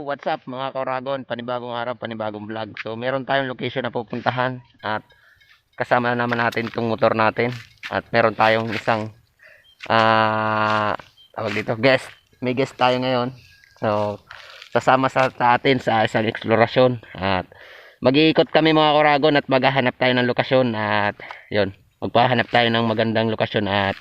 What's up mga kauragon? Panibagong araw, panibagong vlog. So, meron tayong location na pupuntahan at kasama naman natin itong motor natin at meron tayong isang ah tawag dito, guest. May guest tayo ngayon. So, sasama sa, sa atin sa isang eksplorasyon at mag-iikot kami mga kauragon at maghahanap tayo ng lokasyon at yon magpahanap tayo ng magandang lokasyon at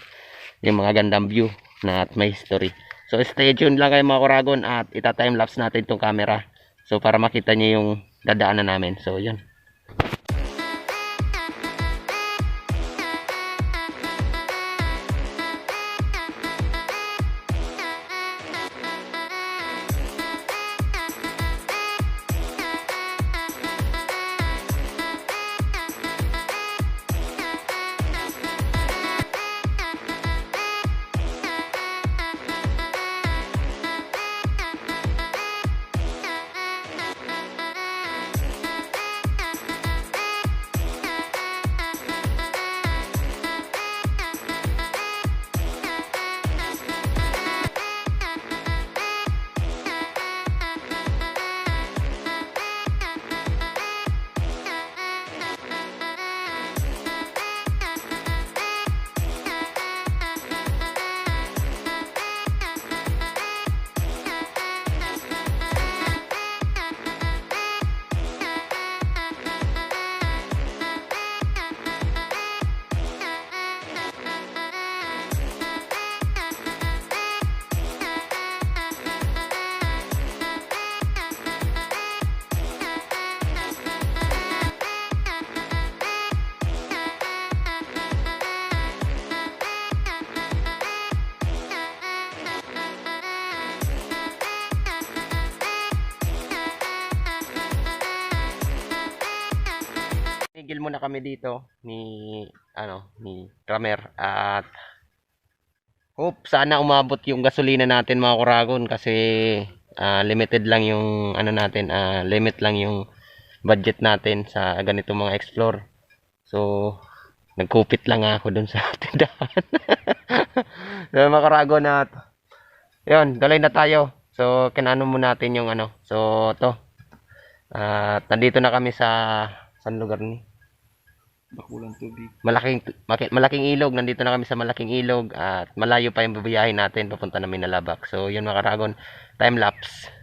yung mga gandang view na at may history. So stay tuned lang kayo mga Kuragon at ita-time lapse natin itong camera. So para makita niyo yung dadaanan namin. So yun. Muna kami dito ni ano ni Kramer at hope sana umabot yung gasolina natin mga Kuragon kasi ah, limited lang yung ano natin ah, limit lang yung budget natin sa ganito mga explore. So nagkupit lang ako dun sa tindahan. so mga Kuragon at yun, dalay na tayo. So kinano mo natin yung ano. So to. At nandito na kami sa saan lugar ni? Bakulang tubig. malaking malaking ilog. Nandito na kami sa malaking ilog at malayo pa yung babiyahin natin papunta na Labak so yun mga karagon time lapse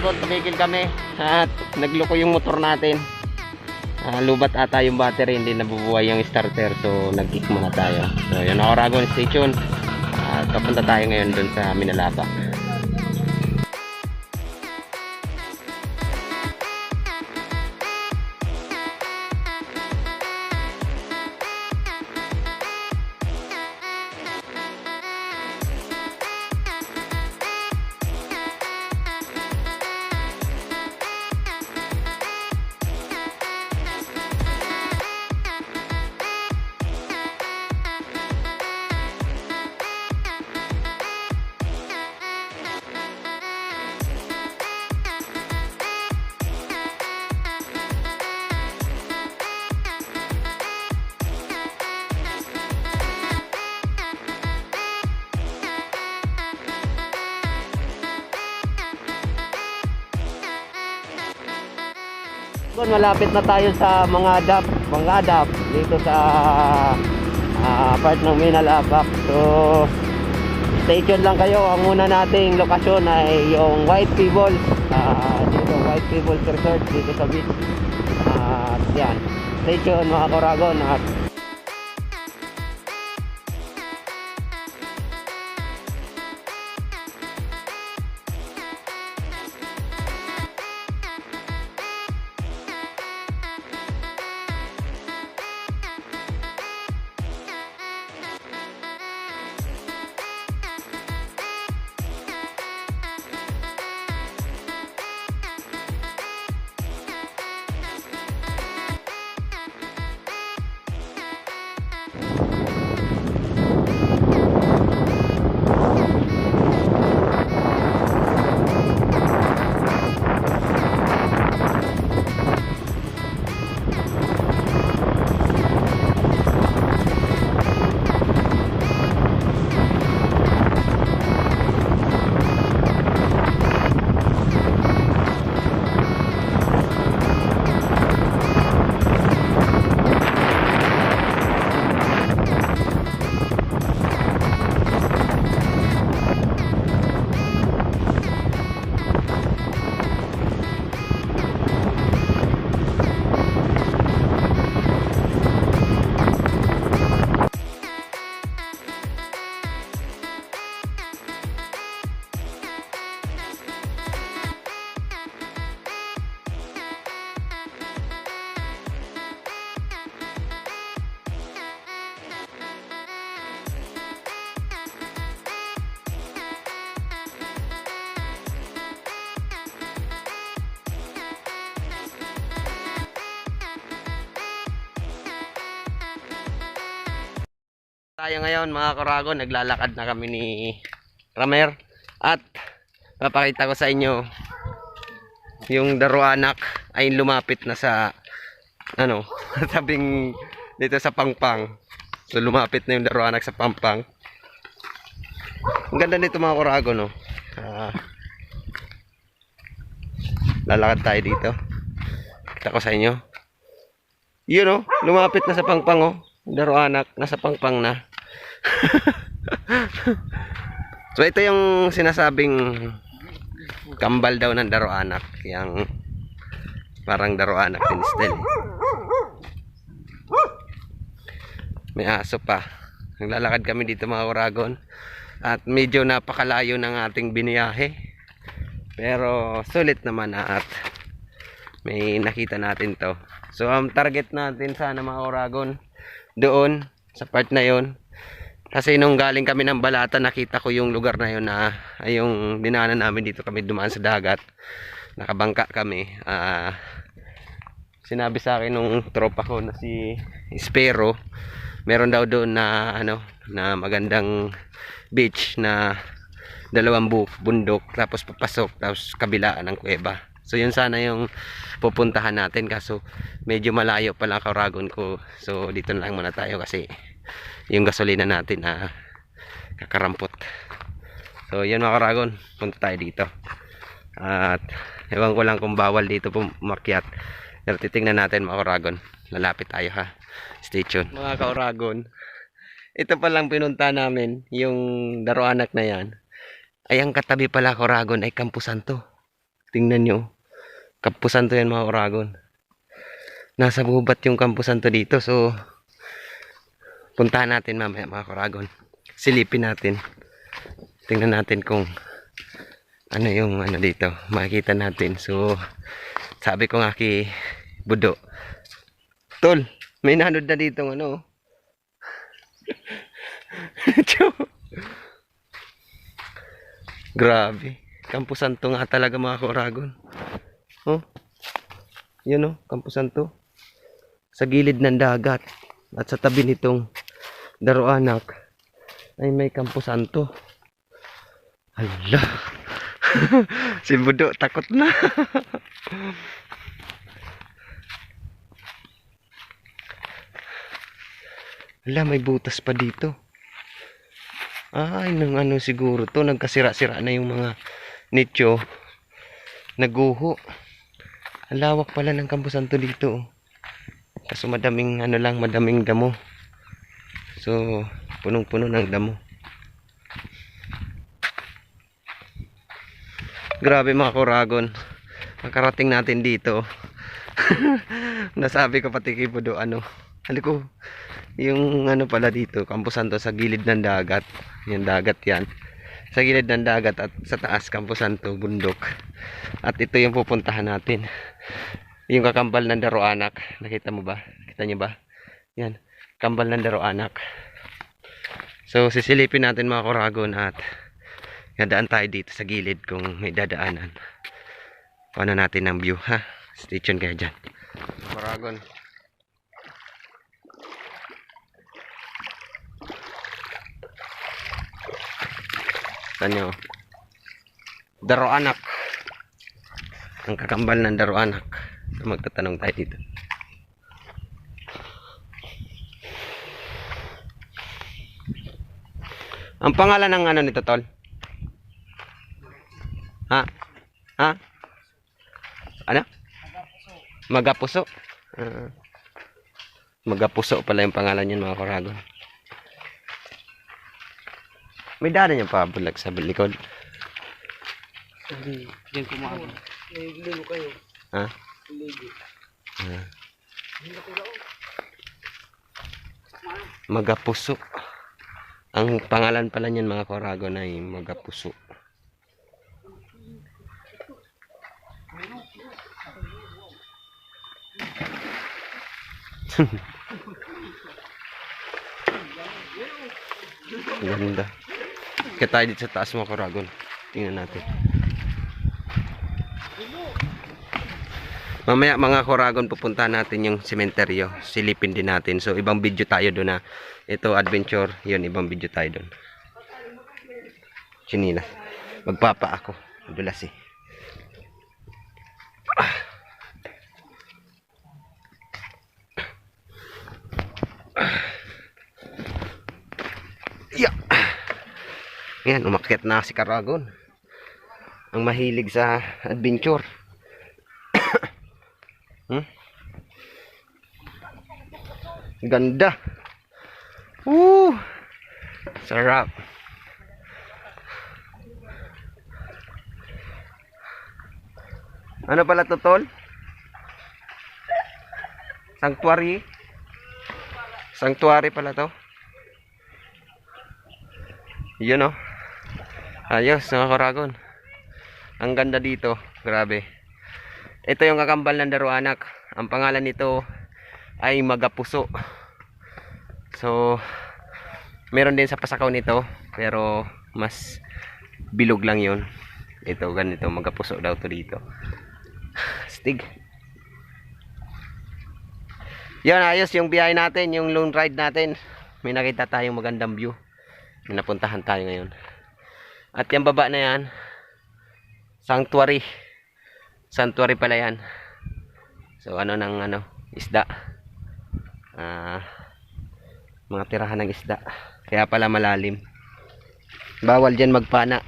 Pagod, tumigil kami at nagloko yung motor natin. Ah, lubat ata yung battery, hindi nabubuhay yung starter. So, nag-kick muna tayo. So, yun ako, Ragon Station. At papunta tayo ngayon dun sa Minalaba. Doon, malapit na tayo sa mga dap, mga dap dito sa ah, part ng Minalabak. So, stay tuned lang kayo. Ang una nating lokasyon ay yung White Pebbles. Ah, dito, White Pebbles Resort dito sa beach. At yan. Stay tuned mga Koragon at ngayon mga Koragon, naglalakad na kami ni Ramer at papakita ko sa inyo yung daruanak ay lumapit na sa ano, tabing dito sa Pangpang. So lumapit na yung daruanak sa Pangpang. Ang ganda nito mga Koragon, no. Ah, lalakad tayo dito. Kita ko sa inyo. Yun, no, lumapit na sa Pangpang, oh. Daruanak, nasa Pangpang na. so ito yung sinasabing kambal daw ng daroanak yung parang daroanak din still. May aso pa. Naglalakad kami dito mga oragon. At medyo napakalayo ng ating biniyahe. Pero sulit naman at may nakita natin to. So ang target natin sana mga oragon doon sa part na yon kasi nung galing kami ng Balata, nakita ko yung lugar na yun na ay yung dinaanan namin dito kami dumaan sa dagat. Nakabangka kami. Ah, sinabi sa akin nung tropa ko na si Espero, meron daw doon na ano, na magandang beach na dalawang bu bundok tapos papasok tapos kabilaan ng kuweba. So yun sana yung pupuntahan natin kaso medyo malayo pala ang Karagon ko. So dito na lang muna tayo kasi yung gasolina natin na kakarampot. So yun mga Karagon, punta tayo dito. At ewan ko lang kung bawal dito pumakyat. Pero titingnan natin mga Karagon. Lalapit tayo ha. Stay tuned. Mga Karagon, ito palang pinunta namin, yung daroanak na yan. Ay ang katabi pala Karagon ay Campo Santo. Tingnan nyo. Campo Santo yan mga Karagon. Nasa bubat yung Campo Santo dito. So, puntahan natin mamaya mga Karagon. Silipin natin. Tingnan natin kung ano yung ano dito. Makikita natin. So, sabi ko nga kay Budo. Tol, may nanod na dito ano. Grabe. Campo Santo nga talaga mga Karagon. Oh. Yun oh, Campo Santo. Sa gilid ng dagat. At sa tabi nitong Daroanak ay may Campo Santo. Hala. si Budo takot na. Hala, may butas pa dito. Ay, nang ano siguro to, nagkasira-sira na yung mga nicho. Naguho. Ang lawak pala ng Campo Santo dito. oh. Kaso madaming ano lang, madaming damo. So, punong-puno ng damo. Grabe mga kuragon. Makarating natin dito. Nasabi ko pati kay Budo ano. Ano ko, yung ano pala dito, Campo Santo sa gilid ng dagat. Yung dagat yan. Sa gilid ng dagat at sa taas Campo Santo, bundok. At ito yung pupuntahan natin. Yung kakambal ng Daroanak. Nakita mo ba? Kita niyo ba? Yan. Kambal ng Daroanak. So, sisilipin natin mga kuragon at dadaan tayo dito sa gilid kung may dadaanan. Paano natin ang view, ha? Stay tuned kayo dyan. Kuragon. Tanyo. Daroanak. Ang kakambal ng Daroanak. So, magtatanong tayo dito. Ang pangalan ng ano nito, Tol? Ha? Ha? Ano? Magapuso. Ah. Magapuso pala yung pangalan niyan mga karagon. May daanan yung pabulag sa likod. Hindi. Diyan kumain. Lilo kayo. Ha? Ligo. Ah. Magapuso. Ang pangalan pala niyan mga karagon ay Magapuso. Ganda. Kaya tayo dito sa taas mga karagon. Tingnan natin. Mamaya mga koragon pupuntahan natin yung sementeryo. Silipin din natin. So ibang video tayo doon na ito adventure. Yun ibang video tayo doon. Chinila. Magpapa ako. Madulas eh. Ah. Yeah. Yan, umakyat na si Karagon. Ang mahilig sa adventure. Hmm? Ganda. Woo! Sarap. Ano pala to, tol? Sanctuary? Sanctuary pala to. Yun oh. Ayos, mga karagon. Ang ganda dito. Grabe. Ito yung kakambal ng Daruanak. Ang pangalan nito ay Magapuso. So, meron din sa pasakaw nito. Pero, mas bilog lang yun. Ito, ganito. Magapuso daw to dito. Stig. Yan, ayos yung biyahe natin. Yung long ride natin. May nakita tayong magandang view. May napuntahan tayo ngayon. At yung baba na yan, sanctuary. Sanctuary pala yan. So ano ng ano, isda. Ah, mga tirahan ng isda. Kaya pala malalim. Bawal diyan magpana.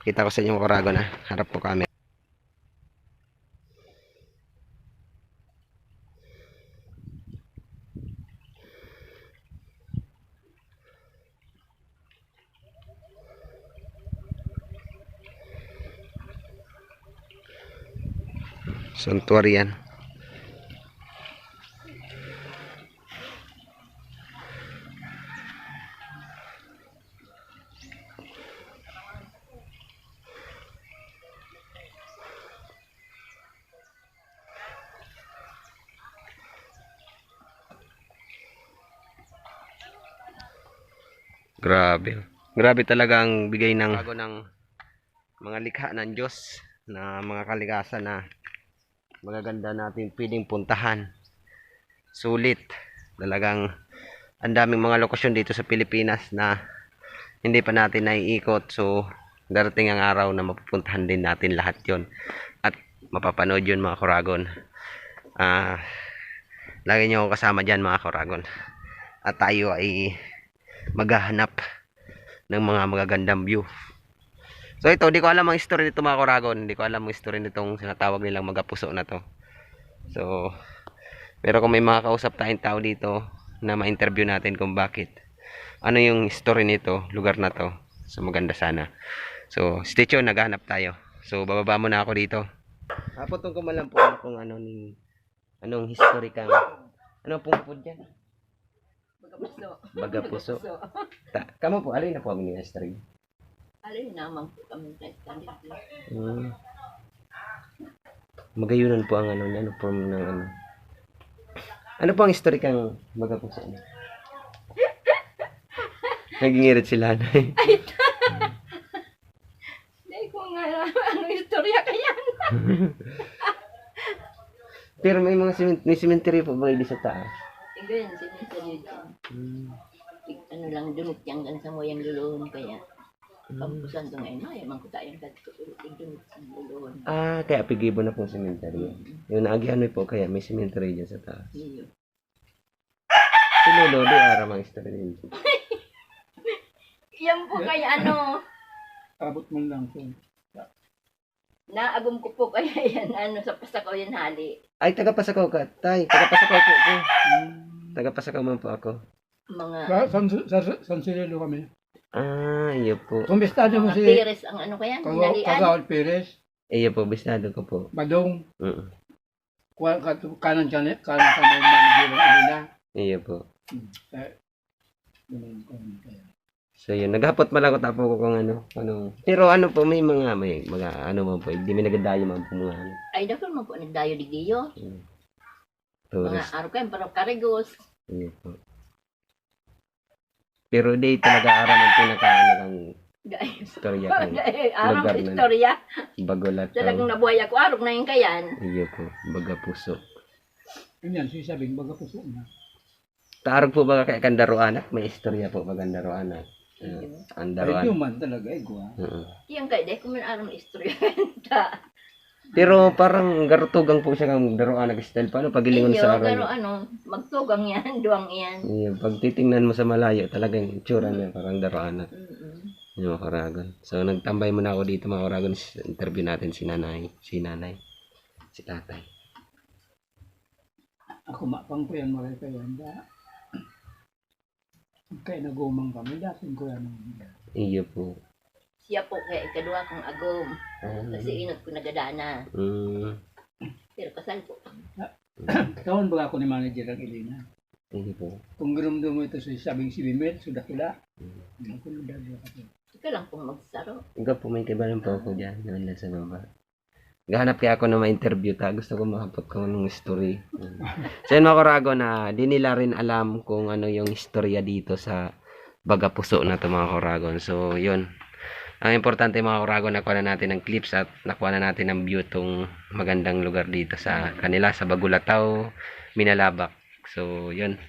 Kita ko sa inyo karago na. Harap ko kami. Sanctuary yan. Grabe. Grabe talaga ang bigay ng ng mga likha ng Diyos na mga kalikasan na magaganda natin pwedeng puntahan. Sulit. Talagang ang daming mga lokasyon dito sa Pilipinas na hindi pa natin naiikot. So, darating ang araw na mapupuntahan din natin lahat yon At mapapanood yun mga Koragon. Ah, lagi nyo kasama dyan mga Koragon. At tayo ay maghahanap ng mga magagandang view. So ito, di ko alam ang story nito mga Koragon. Hindi ko alam ang story nitong sinatawag nilang magapuso na to. So, pero kung may mga kausap tayong tao dito na ma-interview natin kung bakit. Ano yung story nito, lugar na to. So maganda sana. So, stay tuned, naghanap tayo. So, bababa muna ako dito. Hapotong ko man lang po kung ano ni anong history kang ano pong po dyan? Pagkapuso. Bagapuso. Ta, kamo po, alin na po ang history? Alin naman po kami sa standing Hmm. Magayunan po ang ano, ano form ng ano. Ano po ang history kang magapuso niya? Nagingirit sila na eh. Hindi ko nga alam ano istorya kaya. Pero may mga may cemetery po ba hindi sa taas? Tingnan yun, siniseryo dyan. Hmm. Ano lang, dunot yan gan sa moyang luluhon kaya. Pampusan to ngayon, ay, man ko tayong sa luluhon. Ah, kaya pigibo na pong cemetery. Yung naagihan mo po kaya may cemetery dyan sa taas. Iyo. Si Lolo, di aram ang history nito. Yan po kaya ano, Abot mo lang po. naagom ko po kaya yan, ano, sa pasakaw yan hali. Ay, taga-Pasakaw ka. Tay, taga-Pasakaw po ako. Taga-Pasakaw man po ako. Mga, Sa San, sa, San Cirilo kami. Ah, iyo po. Kumbistado mo mga si pires ang ano kaya, Kagaw- hinalian. Kagaol Perez, Iyo po, bisado ko po. Badong, Mm. kuha- kat- kanan ka kanan ka ng manager ng Alina. Iyo po. Eh, ko rin kaya. So yun, naghapot malagot po ko kung ano, ano. Pero ano po, may mga, may mga, ano man po, hindi may nagadayo man po mga, ano, Ay, dapat mo po nagdayo di Diyo. Mga tourist. araw kayo, parang karigos. Iyo po. Pero di talaga aram ang pinaka, ano, kang istorya kang Araw lugar na- istorya. bagulat. Talagang nabuhay ako, araw na yun kayan. Iyo po, baga puso. Yun yan, sisabing baga puso na. Taarog po ba kay Kandaro anak? May istorya po ba Kandaro anak? Uh, Andaro Ay, anak. human talaga, eh, guwa. Oo. Yan kay, dahil kung araw na istorya. Pero parang garutugang po siya kang daro anak style. Paano pagilingon sa pero araw? ano, magtugang yan, duwang yan. Iyo, pag titingnan mo sa malayo, talagang itsura niya parang daro anak. Mm-mm. Yung mga karagon. So, nagtambay muna ako dito mga karagon. Interview natin si nanay. Si nanay. Si tatay. Ako mapang ko yan, yan. Da. Kaya nagumang kami, dating ko yan. Iyo po. Siya po kaya ikaduha kong agom. Ah, Kasi inot ko nagadana. mm, Pero kasal po. Kawan ba ako ni manager ang Ilina? iyo po. Kung ganun mo ito sa sabing si Bimet, sudah kila. Hindi ko nadali ako. Ikaw lang pong magsaro. Ikaw po, may kibalan po ako dyan. Lang sa baba. Gahanap kaya ako na ma-interview ta. Gusto ko makapot ko ng story. So yun mga karago na di nila rin alam kung ano yung istorya dito sa Bagapuso na to mga karagon. So yun. Ang importante mga karagon nakuha na natin ng clips at nakuha na natin ng view tong magandang lugar dito sa kanila sa Bagulataw, Minalabak. So yun.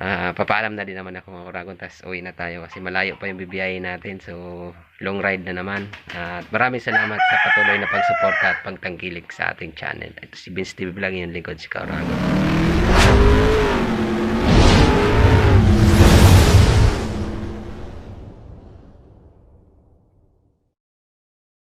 Ah, papaalam na din naman ako mga kuragon tas uwi na tayo kasi malayo pa yung bibiyahin natin so long ride na naman at maraming salamat sa patuloy na pagsuporta at pagtangkilik sa ating channel ito si Vince TV Vlog yung lingkod si Kauragon